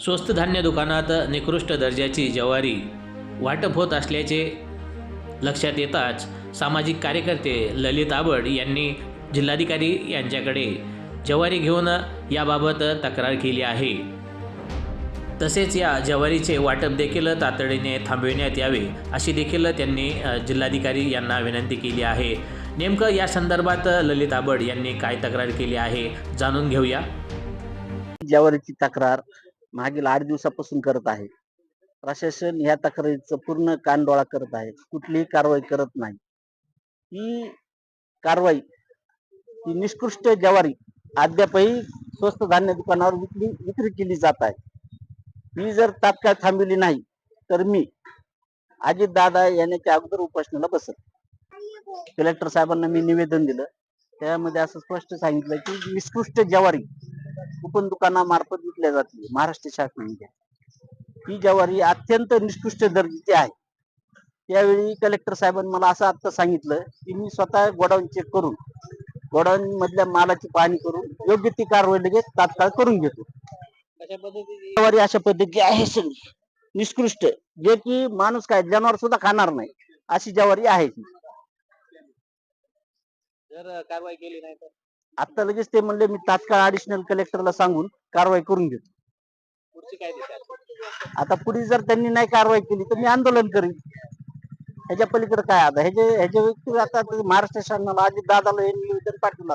स्वस्त धान्य दुकानात निकृष्ट दर्जाची ज्वारी वाटप होत असल्याचे लक्षात येताच सामाजिक कार्यकर्ते ललित आबड यांनी जिल्हाधिकारी यांच्याकडे ज्वारी घेऊन याबाबत तक्रार केली आहे. तसेच या ज्वारीचे वाटप देखील तातडीने थांबविण्यात यावे अशी देखील त्यांनी जिल्हाधिकारी यांना विनंती केली आहे. नेमकं या संदर्भात ललित आबड यांनी काय तक्रार केली आहे जाणून घेऊया. ज्यावरची तक्रार मागील आठ दिवसापासून करत आहे. प्रशासन या तक्रारीचं पूर्ण कानडोळा करत आहे. कुठलीही कारवाई करत नाही. ही कारवाई ही निष्कृष्ट ज्वारी अद्यापही स्वस्त धान्य दुकानावर विक्री विक्री केली जात आहे. ही जर तात्काळ थांबविली नाही तर मी अजित दादा येण्याच्या अगोदर उपोषणाला बसत कलेक्टर साहेबांना मी निवेदन दिलं. त्यामध्ये असं स्पष्ट सांगितलं की निष्कृष्ट ज्वारी कुपन दुकानामार्फत विकल्या जाते महाराष्ट्र शासनाने ही ज्वारी अत्यंत निकृष्ट दर्जाची आहे. त्यावेळी कलेक्टर साहेबांनी मला असं आता सांगितलं की मी स्वतः गोडाऊन चेक करून गोडाऊन मधल्या मालाची पाहणी करून योग्य ती कारवाई लगेच तात्काळ करून घेतो. ज्वारी अशा पद्धती आहे सगळी. निष्कृष्ट जे की माणूस काय जनावर सुद्धा खाणार नाही अशी ज्वारी आहे जर कारवाई केली नाही तर? आता लगेच ते म्हणले मी तात्काळ ऍडिशनल कलेक्टरला सांगून कारवाई करून घेतो? आता पुढे जर त्यांनी नाही कारवाई केली तर मी आंदोलन करीन. ह्याच्या पलीकडे काय आता? ह्याचे ह्याच्या व्यक्ती आता महाराष्ट्र शासनाला अजित दादाला हे निवेदन पाठवलं